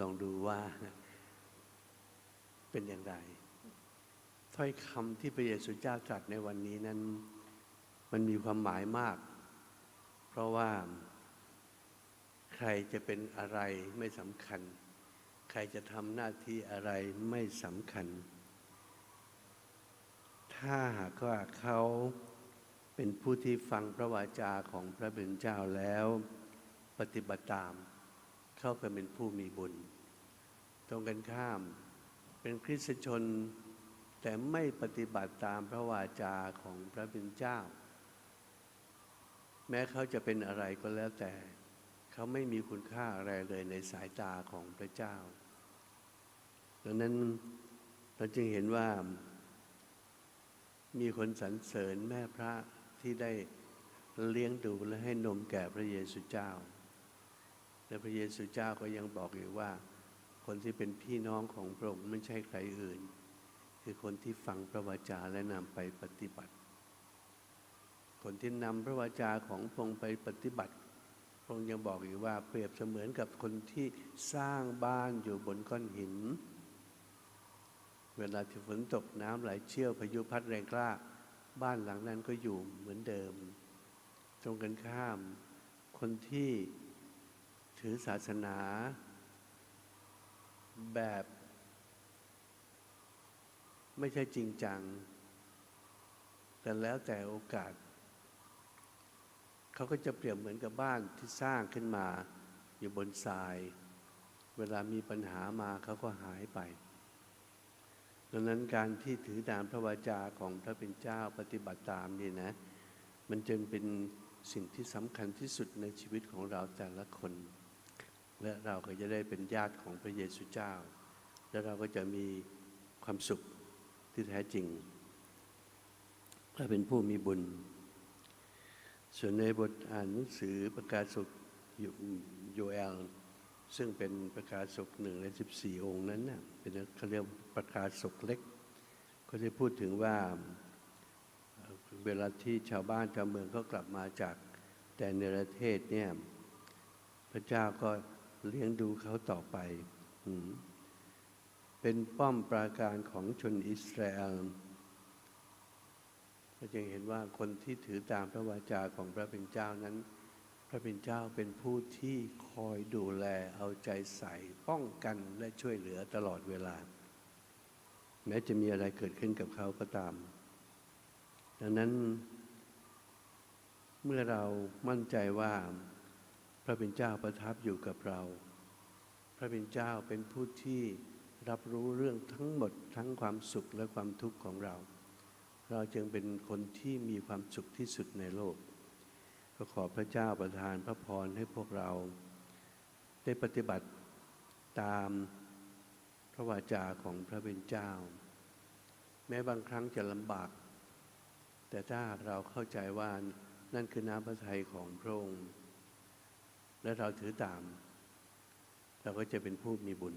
ลองดูว่าเป็นอย่างไร ถ้อยคำที่พระเยซูเจ้าตรัสในวันนี้นั้น มันมีความหมายมาก เพราะว่าใครจะเป็นอะไรไม่สำคัญ ใครจะทำหน้าที่อะไรไม่สำคัญ ถ้าหากว่าเขาเป็นผู้ที่ฟังพระวาจาของพระเป็นเจ้าแล้ว ปฏิบัติตาม เขาก็เป็นผู้มีบุญ ตรงกันข้าม เป็นคริสตชน แต่ไม่ปฏิบัติตามพระวาจาของพระเป็นเจ้า แม้เขาจะเป็นอะไรก็แล้วแต่ เขาไม่มีคุณค่าอะไรเลยในสายตาของพระเจ้า ดังนั้นเราจึงเห็นว่ามีคนสรรเสริญแม่พระที่ได้เลี้ยงดูและให้นมแก่พระเยซูเจ้า และพระเยซูเจ้าก็ยังบอกอยู่ว่า คนที่เป็นพี่น้องของพระองค์ไม่ใช่ใครอื่น คือคนที่ฟังพระวจาและนำไปปฏิบัติ คนที่นำพระวจาของพระองค์ไปปฏิบัติ พระองค์ยังบอกอยู่ว่าเปรียบเสมือนกับคนที่สร้างบ้านอยู่บนก้อนหิน เวลาที่ฝนตกน้ำไหลเชี่ยวพายุพัดแรงกล้า บ้านหลังนั้นก็อยู่เหมือนเดิม ตรงกันข้าม คนที่ถือศาสนา แบบ ไม่ใช่จริงจัง แต่แล้วแต่โอกาส เขาก็จะเปรียบเหมือนกับบ้านที่สร้างขึ้นมาอยู่บนทราย เวลามีปัญหามาเขาก็หายไป ดังนั้นการที่ถือตามพระวาจาของพระเป็นเจ้าปฏิบัติตามนี่นะ มันจึงเป็นสิ่งที่สำคัญที่สุดในชีวิตของเราแต่ละคน และเราก็จะได้เป็นญาติของพระเยซูเจ้า และเราก็จะมีความสุขที่แท้จริงและเป็นผู้มีบุญ ส่วนในบทอ่านหนังสือประกาศสุขโยเอลซึ่งเป็นประกาศศกหนึ่งในสิบสี่องค์นั้นน่ะเป็นเขาเรียกประกาศศกเล็ก ก็จะพูดถึงว่าเวลาที่ชาวบ้านชาวเมืองเขากลับมาจากแต่ในประเทศเนี่ยพระเจ้าก็ เลี้ยงดูเขาต่อไป เป็นป้อมปราการของชนอิสราเอลก็จะเห็นว่าคนที่ถือตามพระวาจาของพระเป็นเจ้านั้น พระเป็นเจ้าเป็นผู้ที่คอยดูแลเอาใจใส่ป้องกันและช่วยเหลือตลอดเวลา แม้จะมีอะไรเกิดขึ้นกับเขาก็ตาม ดังนั้น เมื่อเรามั่นใจว่า ระเป็นเจ้าประทับอยู่กับเรา พระเป็นเจ้าเป็นผู้ที่รับรู้เรื่องทั้งหมดทั้งความสุขและความทุกข์ของเรา เราจึงเป็นคนที่มีความสุขที่สุดในโลก ก็ขอพระเจ้าประทานพระพรให้พวกเรา ได้ปฏิบัติตามพระวาจาของพระเป็นเจ้า แม้บางครั้งจะลำบาก แต่ถ้าเราเข้าใจว่านั่นคือน้ำพระทัยของพระองค์ และเราถือตาม เราก็จะเป็นผู้มีบุญ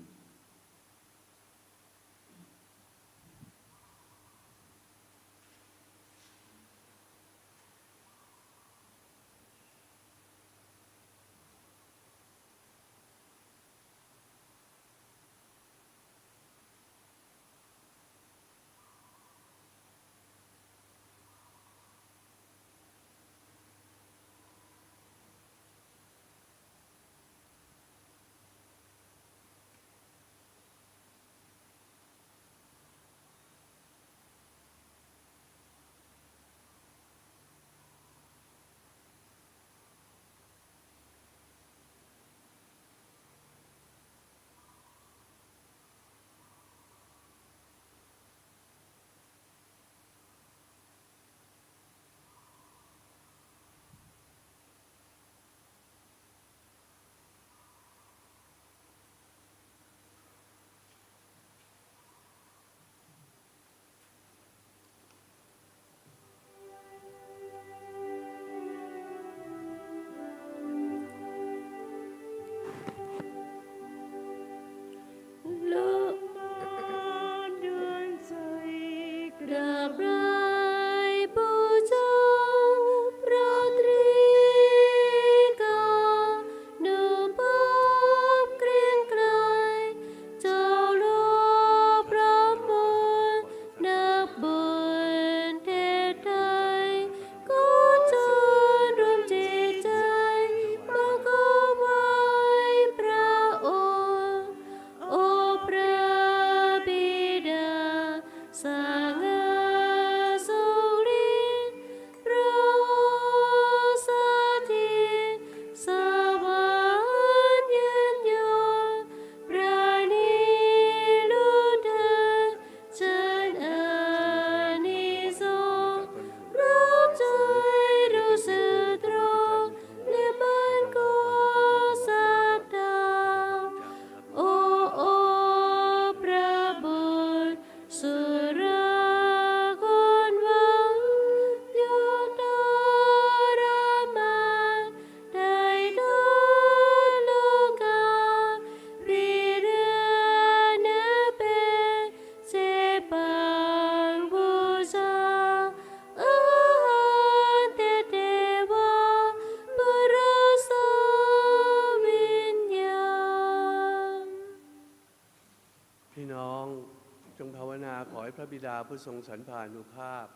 ผู้ทรงสรรพานุภาพ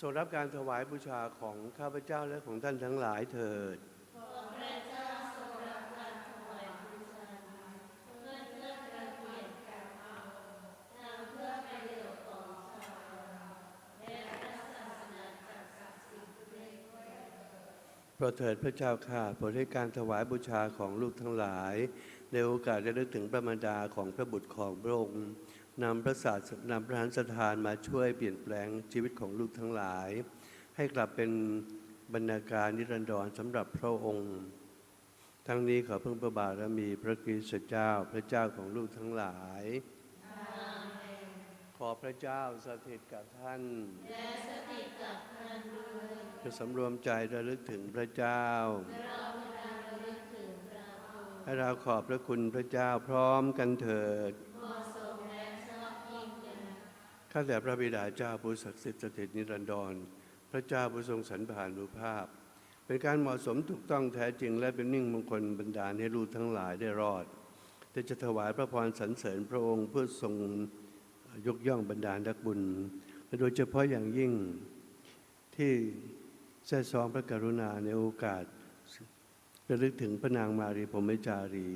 ทรงรับการถวายบูชาของข้าพเจ้าและของท่านทั้งหลายเถิดโปรดเถิดพระเจ้าข้าโปรดให้การถวายบูชาของลูกทั้งหลาย ในโอกาสได้ลึกถึงพระมารดาของพระบุตรของพระองค์ นำพระศาสนำพระหฤทันสถานมาช่วยเปลี่ยนแปลงชีวิตของลูกทั้งหลาย ให้กลับเป็นบรรณาการนิรันดรสำหรับพระองค์ ทั้งนี้ขอพึ่งพระบารมีพระคริสต์เจ้าพระเจ้าของลูกทั้งหลาย ขอพระเจ้าสถิตกับท่านจะสำรวมใจระลึกถึงพระเจ้าให้เราขอบพระคุณพระเจ้าพร้อมกันเถิด ข้าแต่พระบิดาเจ้าผู้ศักดิ์สิทธิ์สถิตนิรันดร พระเจ้าผู้ทรงสรรพานุภาพ เป็นการเหมาะสมถูกต้องแท้จริง และเป็นนิ่งมงคลบรรดาให้ลูกทั้งหลายได้รอดแต่จะถวายพระพรสรรเสริญพระองค์เพื่อทรงยกย่องบรรดาลักบุญและโดยเฉพาะอย่างยิ่งที่แท้ซองพระกรุณาในโอกาสระลึกถึงพระนางมารีพรมจารี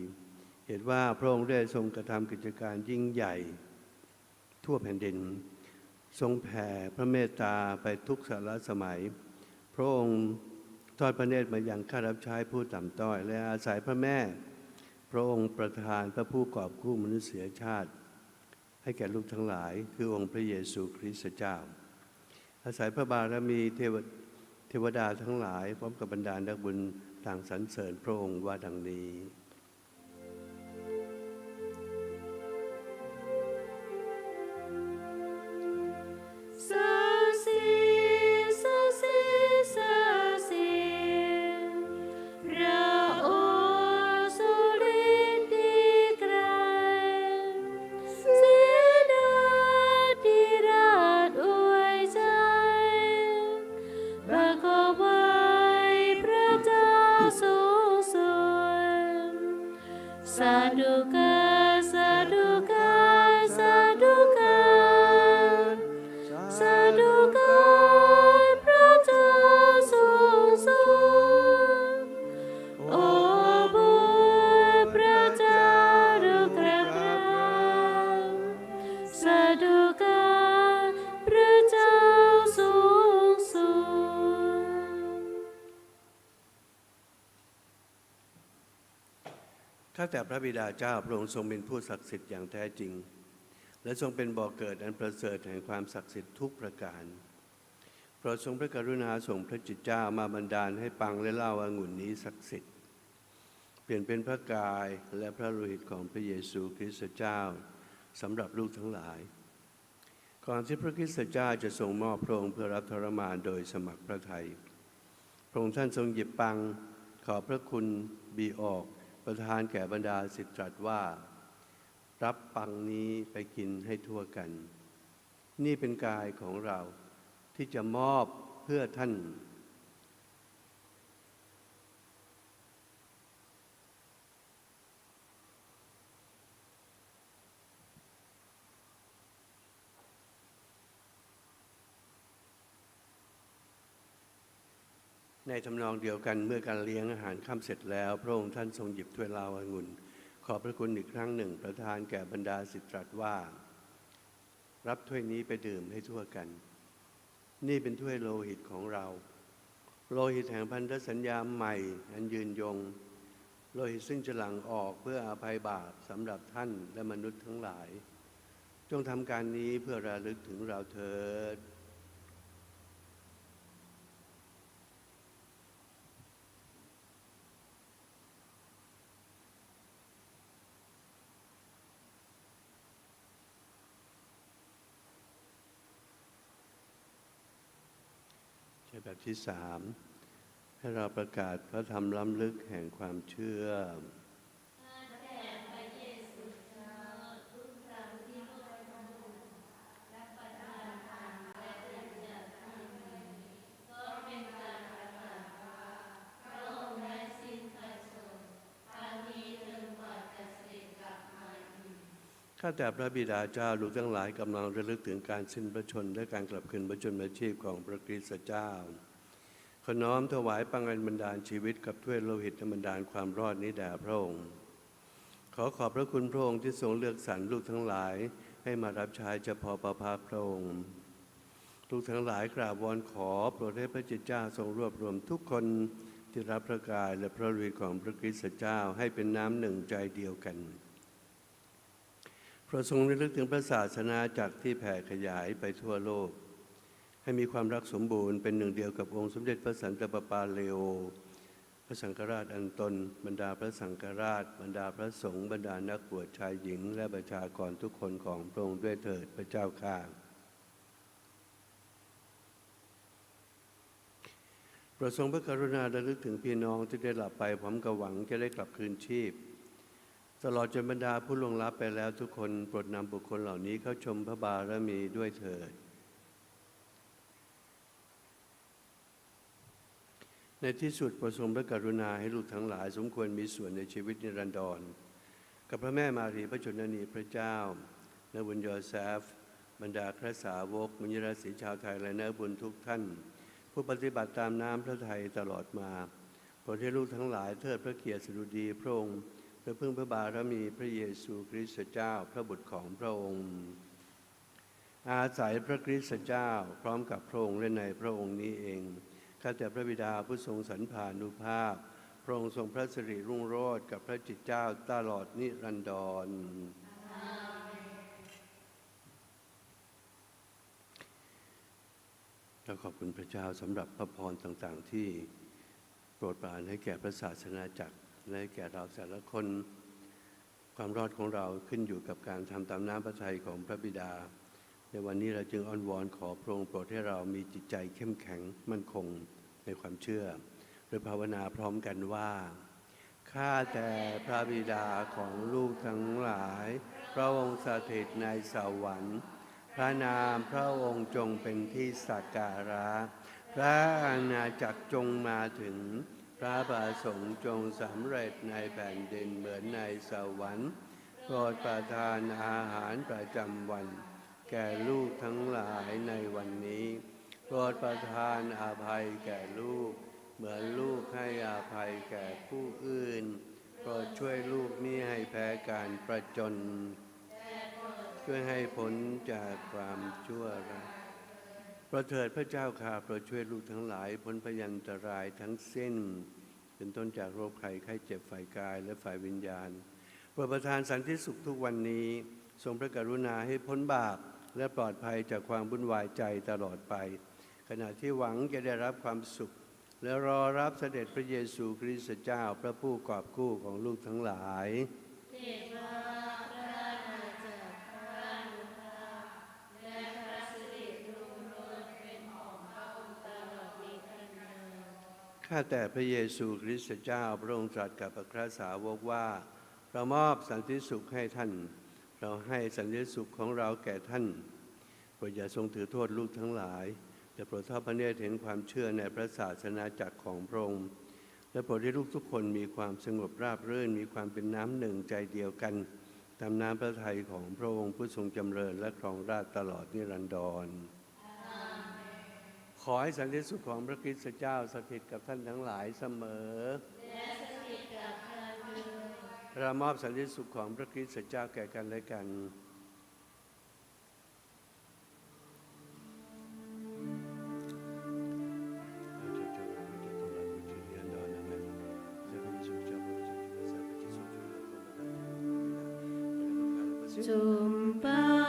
เห็นว่าพระองค์ได้ทรงกระทำกิจการยิ่งใหญ่ ทั่วแผ่นดิน ทรงแผ่พระเมตตาไปทุกสารสมัย พระองค์ทอดพระเนตรมาอย่างข้ารับใช้ผู้ต่ำต้อย และอาศัยพระแม่ พระองค์ประทานพระผู้กอบกู้มนุษยชาติ ให้แก่ลูกทั้งหลาย คือองค์พระเยซูคริสต์เจ้า อาศัยพระบารมีเทวเทวดาทั้งหลาย พร้อมกับบรรดานักบุญต่างสรรเสริญพระองค์ว่าดังนี้ แต่พระบิดาเจ้าพระองค์ทรงเป็นผู้ศักดิ์สิทธิ์อย่างแท้จริง และทรงเป็นบ่อกเกิดอันประเสริฐแห่งความศักดิ์สิทธิ์ทุกประการโปรดทรงพระกรุณาส่งพระจิตเจ้ามาบันดาลให้ปังและเล่าอางุ่นนี้ศักดิ์สิทธิ์เปลี่ยนเป็นพระกายและพระโลหิตของพระเยซูคริสต์เจ้าสำหรับลูกทั้งหลาย ก่อนที่พระคริสต์เจ้าจะทรงมอบพระองค์เพื่อรับทรมานโดยสมัครพระทัยพระองค์ท่านทรงหยิบปังขอบพระคุณบีออก ประทานแก่บรรดาสิทธิตรัสว่า รับปังนี้ไปกินให้ทั่วกัน นี่เป็นกายของเราที่จะมอบเพื่อท่าน ในทำนองเดียวกันเมื่อการเลี้ยงอาหารค่ำเสร็จแล้ว พระองค์ท่านทรงหยิบถ้วยล้าองุ่น ขอบพระคุณอีกครั้งหนึ่ง ประทานแก่บรรดาสิทธิ์ตรัสว่า รับถ้วยนี้ไปดื่มให้ทั่วกัน นี่เป็นถ้วยโลหิตของเรา โลหิตแห่งพันธสัญญาใหม่อันยืนยง โลหิตซึ่งจะหลั่งออกเพื่ออาภัยบาปสำหรับท่านและมนุษย์ทั้งหลาย จงทำการนี้เพื่อระลึกถึงเราเถิด ที่สามให้เราประกาศพระธรรมล้ำลึกแห่งความเชื่อข้าแต่พระบิดาเจ้าลูกทั้งหลายกำลังระลึกถึงการสิ้นพระชนและการกลับคืนพระชนมาชีพของพระคริสต์เจ้า ขอน้อมถวายปังอันบันดาลชีวิตกับถ้วยโลหิตบันดาลความรอดนี้แด่พระองค์ ขอขอบพระคุณพระองค์ที่ทรงเลือกสรรลูกทั้งหลาย ให้มารับใช้เฉพาะประภาพระองค์ลูกทั้งหลายกราบวอนขอโปรดให้พระจิตเจ้าทรงรวบรวมทุกคนที่รับพระกายและพระฤทธิ์ของพระคริสต์เจ้าให้เป็นน้ำหนึ่งใจเดียวกันโปรดทรงระลึกถึงพระศาสนาจากที่แผ่ขยายไปทั่วโลก ให้มีความรักสมบูรณ์เป็นหนึ่งเดียวกับองค์สมเด็จพระสันตะปาปาเลโอ พระสังฆราชอันตน บรรดาพระสังฆราช บรรดาพระสงฆ์บรรดานักบวชชายหญิง และประชากรทุกคนของพระองค์ด้วยเถิดพระเจ้าข้าประสงค์พระกรุณาระลึกถึงพี่น้องที่ได้หลับไปพร้อมกับหวังจะได้กลับคืนชีพ ตลอดจนบรรดาผู้ล่วงลับไปแล้วทุกคนโปรดนำบุคคลเหล่านี้เข้าชมพระบารมีด้วยเถิด ในที่สุดประสงค์พระกรุณาให้ลูกทั้งหลาย สมควรมีส่วนในชีวิตนิรันดร กับพระแม่มารีพระชนนีพระเจ้าและบุญยอแซฟ บรรดาพระสาวกมุญราศีชาวไทยและเนื้อบุญทุกท่าน ผู้ปฏิบัติตามน้ำพระทัยตลอดมาโปรดให้ลูกทั้งหลายเทิดพระเกียรติสุดีพระองค์เพื่อพึ่งพระบารมีพระเยซูคริสต์เจ้าพระบุตรของพระองค์ อาศัยพระคริสต์เจ้าพร้อมกับพระองค์และในพระองค์นี้เอง ข้าแต่พระบิดาผู้ทรงสรรพานุภาพ พระองค์ทรงพระสิริรุ่งโรจน์กับพระจิตเจ้าตลอดนิรันดร เราขอบคุณพระเจ้าสำหรับพระพรต่างๆ ที่โปรดปรานให้แก่พระศาสนาจักรและให้แก่เราแต่ละคน ความรอดของเราขึ้นอยู่กับการทำตามน้ำพระทัยของพระบิดา ในวันนี้เราจึงอ้อนวอนขอพระองค์โปรดให้เรามีจิตใจเข้มแข็งมั่นคงในความเชื่อโดยภาวนาพร้อมกันว่าข้าแต่พระบิดาของลูกทั้งหลาย พระองค์สถิตในสวรรค์ พระนามพระองค์จงเป็นที่สักการะ พระอาณาจักรจงมาถึง พระประสงค์จงสำเร็จในแผ่นดินเหมือนในสวรรค์โปรดประทานอาหารประจำวัน แก่ลูกทั้งหลายในวันนี้โปรดประทานอาภัยแก่ลูก เหมือนลูกให้อภัยแก่ผู้อื่นโปรดช่วยลูกนี้ให้แพ้การประจน ช่วยให้พ้นจากความชั่วร้ายโปรดเถิดพระเจ้าข้าโปรดช่วยลูกทั้งหลายพ้นพยันตรายทั้งสิ้น เป็นต้นจากโรคภัยไข้เจ็บฝ่ายกายและฝ่ายวิญญาณโปรดประทานสันติสุขทุกวันนี้ ทรงพระกรุณาให้พ้นบาป และปลอดภัยจากความวุ่นวายใจตลอดไป ขณะที่หวังจะได้รับความสุข และรอรับเสด็จพระเยซูคริสต์เจ้าพระผู้กอบกู้ของลูกทั้งหลายข้าแต่พระเยซูคริสต์เจ้าพระองค์ตรัสกับพระคราสาวกว่า เรามอบสันติสุขให้ท่าน เราให้สันติสุขของเราแก่ท่านโปรดอย่าทรงถือโทษลูกทั้งหลายแต่โปรดทอดพระเนตรเห็นความเชื่อในพระศาสนาจักรของพระองค์และโปรดให้ลูกทุกคนมีความสงบราบรื่น มีความเป็นน้ำหนึ่งใจเดียวกันตามน้ำพระทัยของพระองค์ผู้ทรงจำเริญและครองราชตลอดนิรันดร ขอให้สันติสุขของพระคริสต์เจ้าสถิตกับท่านทั้งหลายเสมอ เรามอบสันติสุขของพระคริสต์เจ้าแก่กันและกันจุมป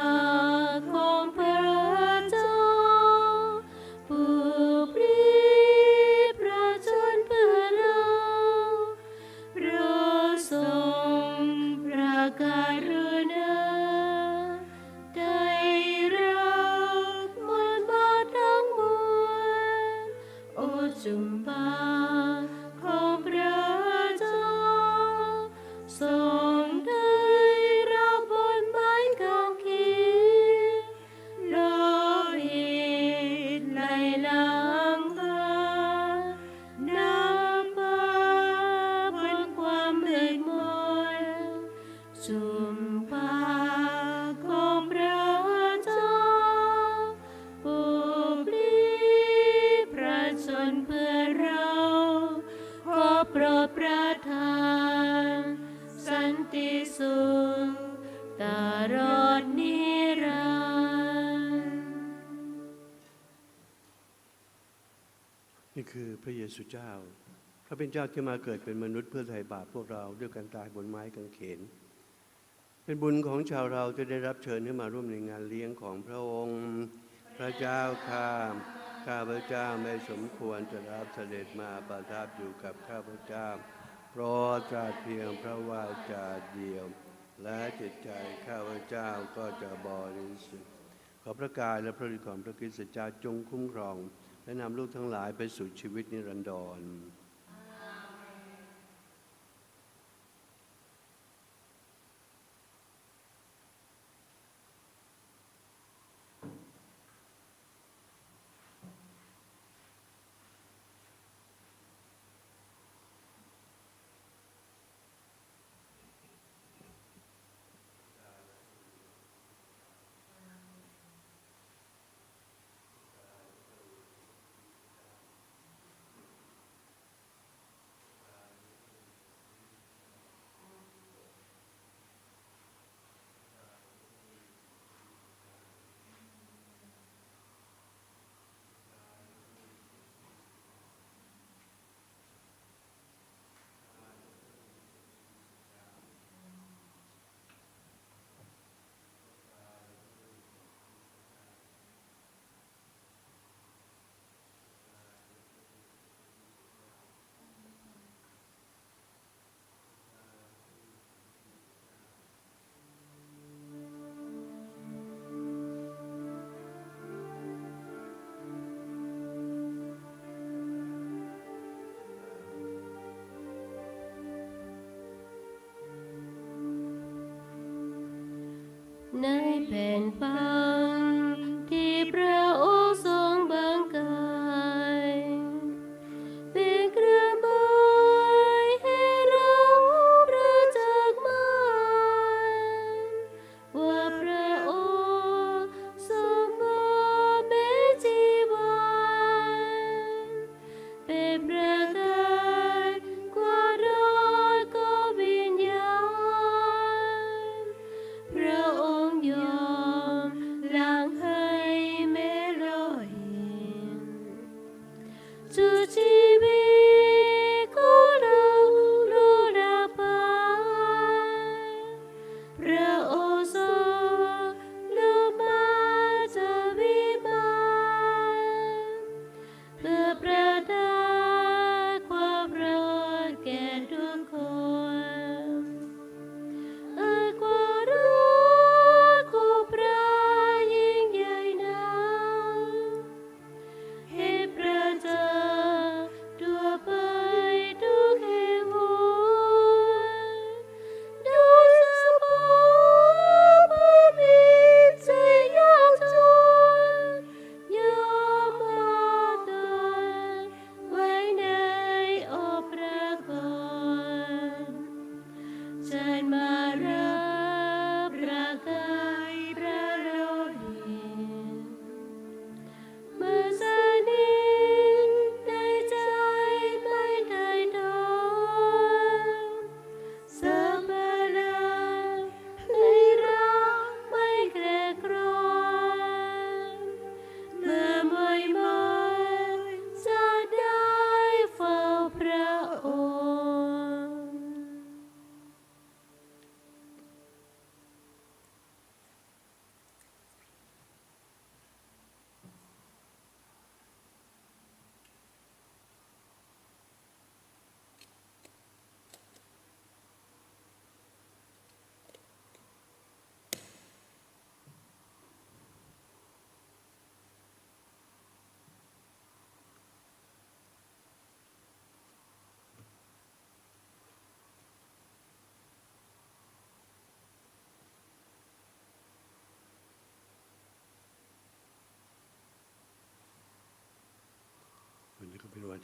เจ้า พระเป็นเจ้าที่มาเกิดเป็นมนุษย์เพื่อไถ่บาปพวกเราด้วยการตายบนไม้กางเขน เป็นบุญของชาวเราจะได้รับเชิญให้มาร่วมในงานเลี้ยงของพระองค์ พระเจ้าข้าข้าพระเจ้าไม่สมควรจะรับเสด็จมาประทับอยู่กับข้าพระเจ้าเพราะตราเพียงพระวาจาเดียว และจิตใจข้าพเจ้าก็จะบริสุทธิ์ขอพระกายและพระฤทธิ์ของพระคริสต์เจ้าจงคุ้มครอง และนำลูกทั้งหลายไปสู่ชีวิตนิรันดร ใน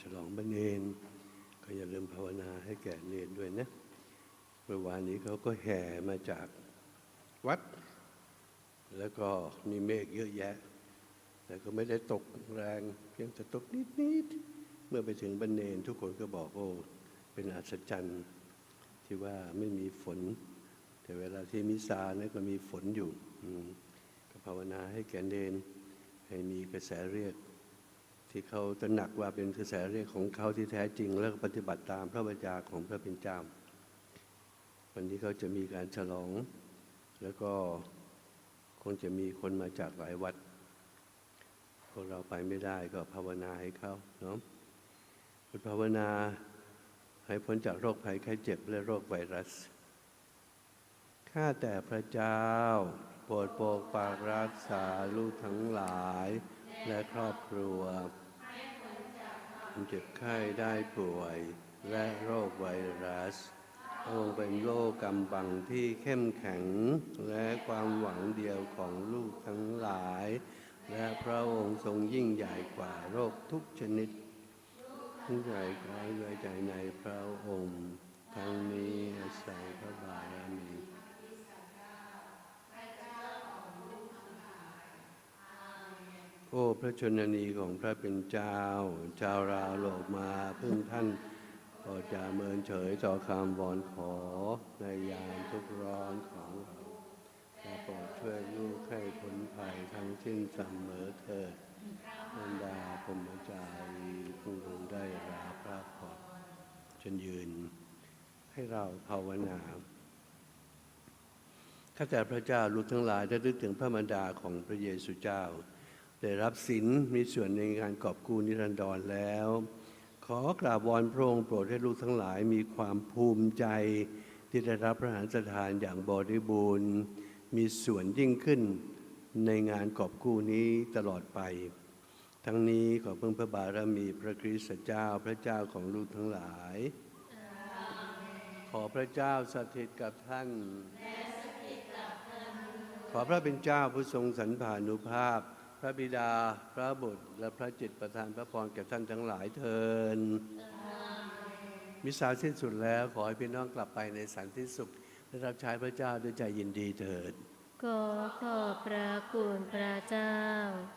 ฉลองบรรเนนก็อย่าลืมภาวนาให้แก่เนนด้วยนะเมื่อวานนี้เขาก็แห่มาจากวัด แล้วก็มีเมฆเยอะแยะ แต่ก็ไม่ได้ตกแรงเพียงแต่ตกนิดๆเมื่อไปถึงบรรเนนทุกคนก็บอกโอ้เป็นอัศจรรย์ที่ว่าไม่มีฝน แต่เวลาที่มิซาเนี่ยก็มีฝนอยู่อืมก็ภาวนาให้แก่เนนให้มีกระแสเรียก ที่เขาตระหนักว่าเป็นกระแสเรียกของเขาที่แท้จริง แล้วก็ปฏิบัติตามพระวจาของพระเป็นเจ้า วันนี้เขาจะมีการฉลอง แล้วก็คงจะมีคนมาจากหลายวัดพวกเราไปไม่ได้ก็ภาวนาให้เขาเนาะภาวนาให้พ้นจากโรคภัยไข้เจ็บและโรคไวรัส ข้าแต่พระเจ้า โปรดปกปักรักษาลูกทั้งหลาย และครอบครัวเจ็บไข้ได้ป่วย และโรคไวรัสองค์เป็นโลกกำบังที่เข้มแข็ง และความหวังเดียวของลูกทั้งหลาย และพระองค์ทรงยิ่งใหญ่กว่าโรคทุกชนิดทั้งใจขอไว้ใจในพระองค์ ทั้งนี้อาศัยพระบารมี อ้พระชนนีของพระเป็นเจ้า ชาวราโลกมาพึ่งท่านโปรดจะเมินเฉยต่อคำวอนขอในยามทุกข์ร้อนของเราและโปรดช่วยลูกให้พ้นภัยทั้งสิ้นเสมอเถิดบรรดาพรมจารีผู้คงได้ราพระพรจนยืน ให้เราภาวนาข้าแต่พระเจ้าลูกทั้งหลายได้นึกถึงพระมารดาของพระเยซูเจ้า ได้รับศีลมีส่วนในการกอบกู้นิรันดรแล้ว ขอกราบวอนพระองค์โปรดให้ลูกทั้งหลายมีความภูมิใจ ที่ได้รับพระหฤทันสถานอย่างบริบูรณ์ มีส่วนยิ่งขึ้นในงานกอบกู้นี้ตลอดไป ทั้งนี้ขอเพิ่งพระบารมีพระคริสต์เจ้าพระเจ้าของลูกทั้งหลาย ขอพระเจ้าสถิตกับท่านขอพระเป็นเจ้าผู้ทรงสรรพานุภาพ พระบิดาพระบุตร และพระจิตประทานพระพรแก่ท่านทั้งหลายเทินมิสาสิ้นสุดแล้วขอให้พี่น้องกลับไปในสันติสุขได้รับใช้พระเจ้าด้วยใจยินดีเถิด ขอขอบพระคุณพระเจ้ามา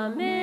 ก็เ